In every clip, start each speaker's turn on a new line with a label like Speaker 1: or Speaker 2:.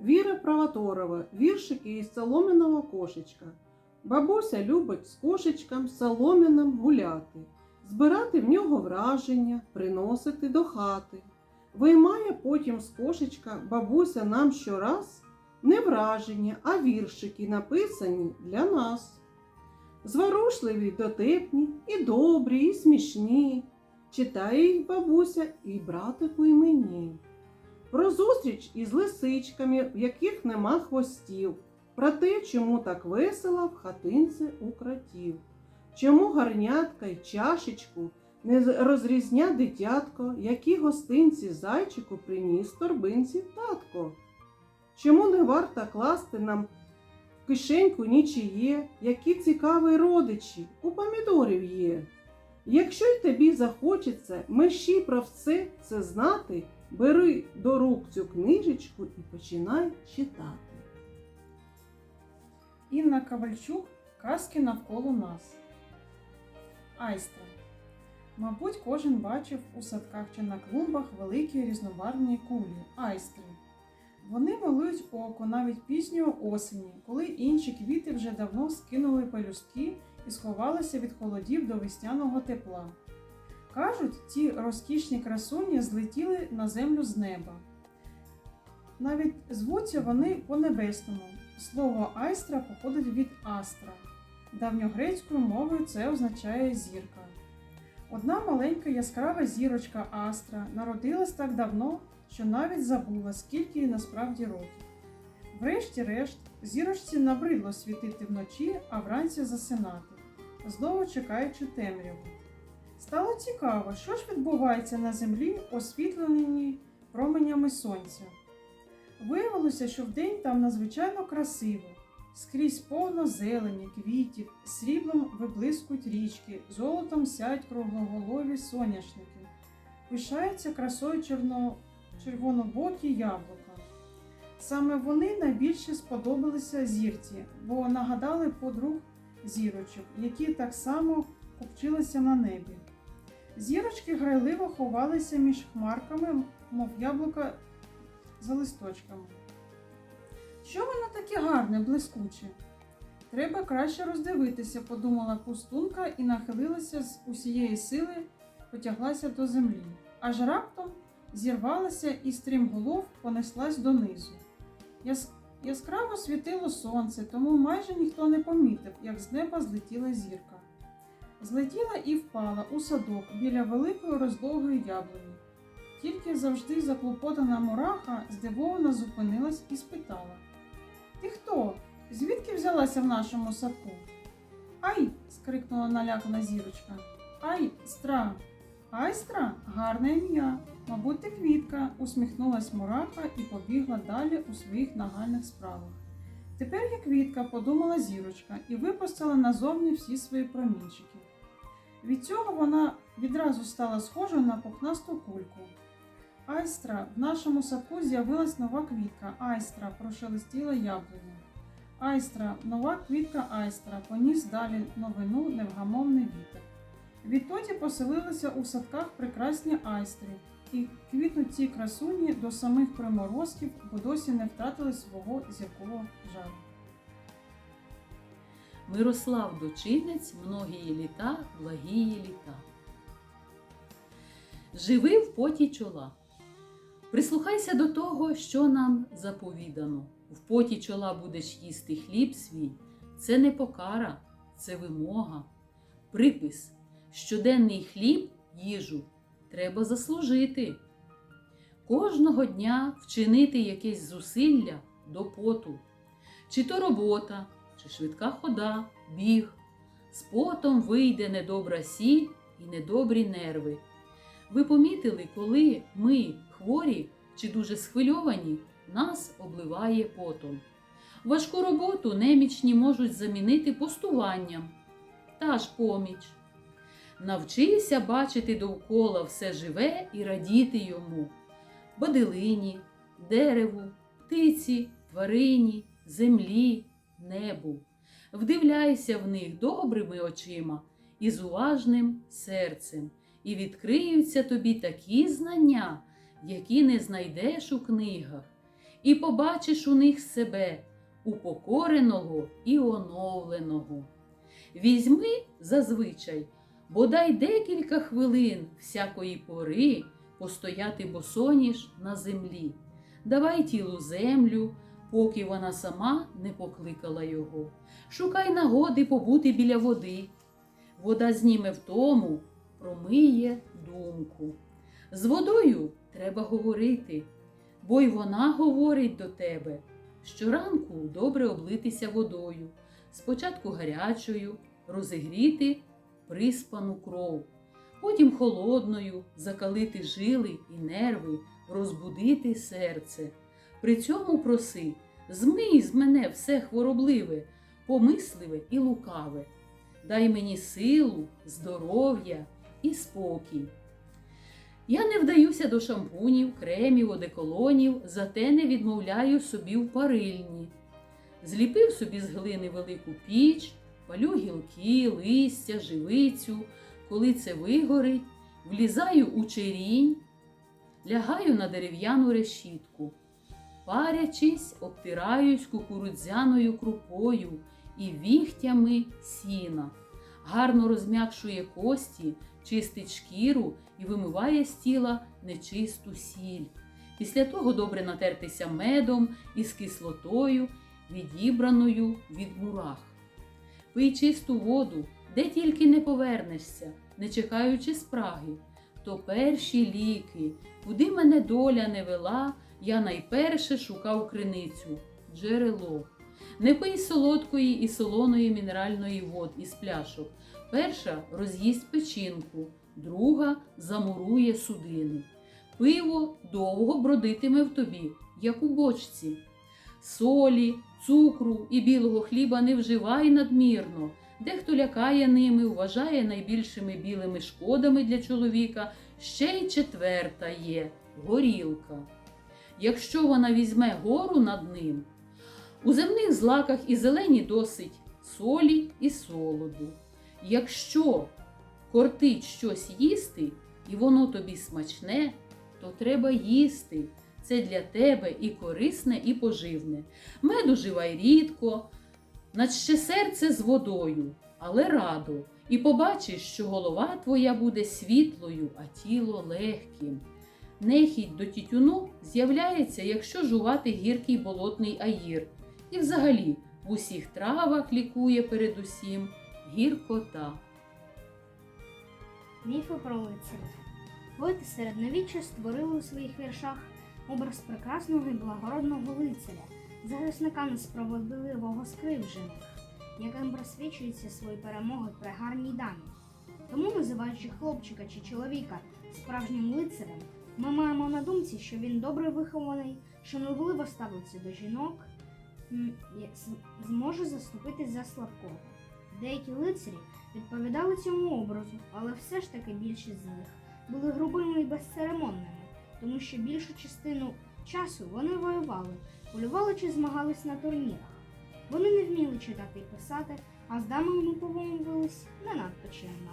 Speaker 1: Віра Правоторова, віршики із солом'яного кошечка. Бабуся любить з кошечком солом'яним гуляти, збирати в нього враження, приносити до хати. Виймає потім з кошечка бабуся нам щораз не враження, а віршики, написані для нас. Зворушливі, дотепні, і добрі, і смішні. Читає їх бабуся і братику, і мені. Про зустріч із лисичками, в яких нема хвостів, про те, чому так весело в хатинці у кротів, чому гарнятка й чашечку не розрізня дитятко, які гостинці зайчику приніс торбинці татко. Чому не варто класти нам в кишеньку нічиє, які цікаві родичі у помідорів є. Якщо й тобі захочеться мерщій про все це знати, бери до рук цю книжечку і починай читати.
Speaker 2: Інна Ковальчук Казки навколо нас. Айстра. Мабуть, кожен бачив у садках чи на клумбах великі різнобарвні кулі айстри. Вони малюють око навіть пізньої осені, коли інші квіти вже давно скинули пелюстки і сховалися від холодів до весняного тепла. Кажуть, ті розкішні красуні злетіли на землю з неба. Навіть звуться вони по-небесному. Слово айстра походить від астра. Давньогрецькою мовою це означає зірка. Одна маленька яскрава зірочка Астра народилась так давно, що навіть забула, скільки їй насправді років. Врешті-решт, зірочці набридло світити вночі, а вранці засинати, знову чекаючи темряву. Стало цікаво, що ж відбувається на землі, освітленій променями сонця. Виявилося, що вдень там надзвичайно красиво. Скрізь повно зелені, квітів, сріблом виблискують річки, золотом сяють круглоголові соняшники. Пишаються красою черно... червонобокі яблука. Саме вони найбільше сподобалися зірці, бо нагадали подруг зірочок, які так само купчилися на небі. Зірочки грайливо ховалися між хмарками, мов яблука за листочками. Що воно таке гарне, блискуче? Треба краще роздивитися, подумала пустунка і нахилилася з усієї сили, потяглася до землі. Аж раптом зірвалася і стрімголов понеслась донизу. Яс... Яскраво світило сонце, тому майже ніхто не помітив, як з неба злетіла зірка. Злетіла і впала у садок біля великої розлогої яблуні. Тільки завжди заклопотана мураха здивовано зупинилась і спитала: Ти хто? Звідки взялася в нашому садку? Ай! скрикнула налякана зірочка. Ай, стра! Айстра гарне ім'я. Мабуть, ти квітка, усміхнулась мураха і побігла далі у своїх нагальних справах. Тепер я квітка, подумала зірочка, і випустила назовні всі свої промінчики. Від цього вона відразу стала схожою на пухнасту кульку. Айстра, в нашому садку з'явилась нова квітка. Айстра прошелестіла яблуня. Айстра, нова квітка Айстра, поніс далі новину невгамовний вітер. Відтоді поселилися у садках прекрасні айстри, і квітнуть ці красуні до самих приморозків, бо досі не втратили свого зіркового жару.
Speaker 3: Мирослав Дочинець многії літа, благії літа. Живи в поті чола. Прислухайся до того, що нам заповідано. В поті чола будеш їсти хліб свій. Це не покара, це вимога. Припис. Щоденний хліб, їжу треба заслужити. Кожного дня вчинити якесь зусилля до поту. Чи то робота, чи швидка хода, біг. З потом вийде недобра сіль і недобрі нерви. Ви помітили, коли ми, хворі чи дуже схвильовані, нас обливає потом. Важку роботу немічні можуть замінити постуванням. Та ж поміч. Навчися бачити довкола все живе і радіти йому. Бодилині, дереву, птиці, тварині, землі, небу. Вдивляйся в них добрими очима і з уважним серцем, і відкриються тобі такі знання, які не знайдеш у книгах, і побачиш у них себе, упокореного і оновленого. Візьми зазвичай, бодай декілька хвилин всякої пори постояти босоніж на землі. Давай тілу землю, поки вона сама не покликала його. Шукай нагоди побути біля води. Вода зніме втому, промиє думку. З водою треба говорити, бо й вона говорить до тебе. Щоранку добре облитися водою, спочатку гарячою, розігріти приспану кров, потім холодною закалити жили і нерви, розбудити серце. При цьому проси, змий з мене все хворобливе, помисливе і лукаве. Дай мені силу, здоров'я і спокій. Я не вдаюся до шампунів, кремів, одеколонів, зате не відмовляю собі в парильні. Зліпив собі з глини велику піч, палю гілки, листя, живицю, коли це вигорить, влізаю у черінь, лягаю на дерев'яну решітку. Парячись, обтираюсь кукурудзяною крупою і віхтями сіна. Гарно розм'якшує кості, чистить шкіру і вимиває з тіла нечисту сіль. Після того добре натертися медом із кислотою, відібраною від мурах. Пий чисту воду, де тільки не повернешся, не чекаючи спраги. То перші ліки, куди мене доля не вела, я найперше шукав криницю, джерело. Не пий солодкої і солоної мінеральної вод із пляшок. Перша роз'їсть печінку, друга замурує судини. Пиво довго бродитиме в тобі, як у бочці. Солі, цукру і білого хліба не вживай надмірно. Дехто лякає ними, вважає найбільшими білими шкодами для чоловіка. Ще й четверта є горілка. Якщо вона візьме гору над ним, у земних злаках і зелені досить солі і солоду. Якщо кортить щось їсти, і воно тобі смачне, то треба їсти. Це для тебе і корисне, і поживне. Меду живай рідко, наче серце з водою, але радо, і побачиш, що голова твоя буде світлою, а тіло легким. Нехідь до тютюну з'являється, якщо жувати гіркий болотний аїр. І взагалі в усіх травах лікує передусім гіркота.
Speaker 4: Міфи про лицарів. Поети середньовіччя створили у своїх віршах образ прекрасного і благородного лицаря, захисника несправедливого скривджених, яким просвічуються свої перемоги при гарній дамі. Тому, називаючи хлопчика чи чоловіка справжнім лицарем, ми маємо на думці, що він добре вихований, шанобливо ставиться до жінок, зможе заступитись за слабкого. Деякі лицарі відповідали цьому образу, але все ж таки більшість з них були грубими і безцеремонними, тому що більшу частину часу вони воювали, полювали чи змагались на турнірах. Вони не вміли читати і писати, а з дамами поводились не надто чемно.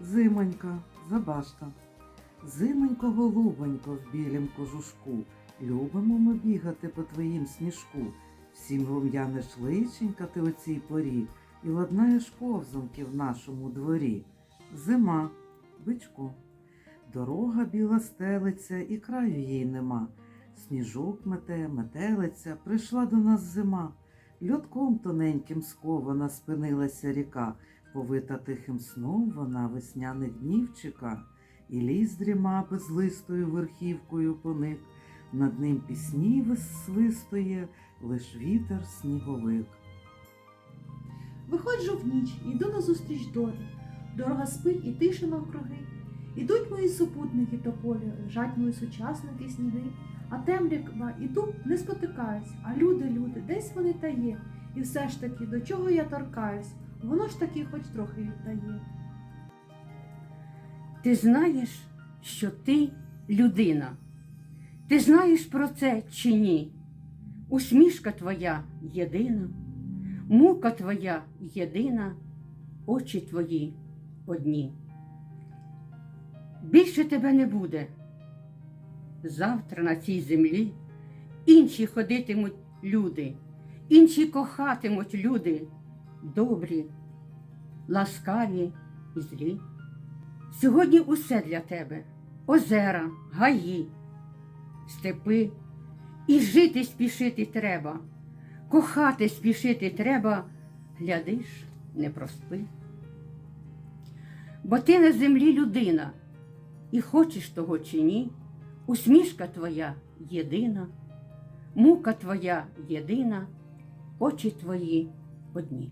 Speaker 5: Зимонька, забашта. Зимонько, голубонько в білім кожушку. Любимо ми бігати по твоїм сніжку. Всім рум'яниш личенька ти о цій порі і ладнаєш повзунки в нашому дворі. Зима, бичко. Дорога біла стелиться, і краю їй нема. Сніжок мете, метелиця, прийшла до нас зима. Льотком тоненьким скована спинилася ріка. Повита тихим сном вона весняних днів чека, і ліс дріма безлистою верхівкою поник, над ним пісні висвистує, лиш вітер сніговик.
Speaker 6: Виходжу в ніч, йду назустріч долі. Дорога спить і тиша навкруги. Ідуть мої супутники до поля, лежать мої сучасники сніди. А темрява іду, не спотикаюсь, а люди, люди, десь вони та є. І все ж таки, до чого я торкаюсь, воно ж таки хоч трохи віддає.
Speaker 7: Ти знаєш, що ти людина. Ти знаєш про це чи ні? Усмішка твоя єдина, мука твоя єдина, очі твої одні. Більше тебе не буде. Завтра на цій землі інші ходитимуть люди, інші кохатимуть люди, добрі, ласкаві і злі. Сьогодні усе для тебе озера, гаї, степи, і жити спішити треба, кохати спішити треба, глядиш, не проспи. Бо ти на землі людина, і хочеш того чи ні, усмішка твоя єдина, мука твоя єдина, очі твої одні.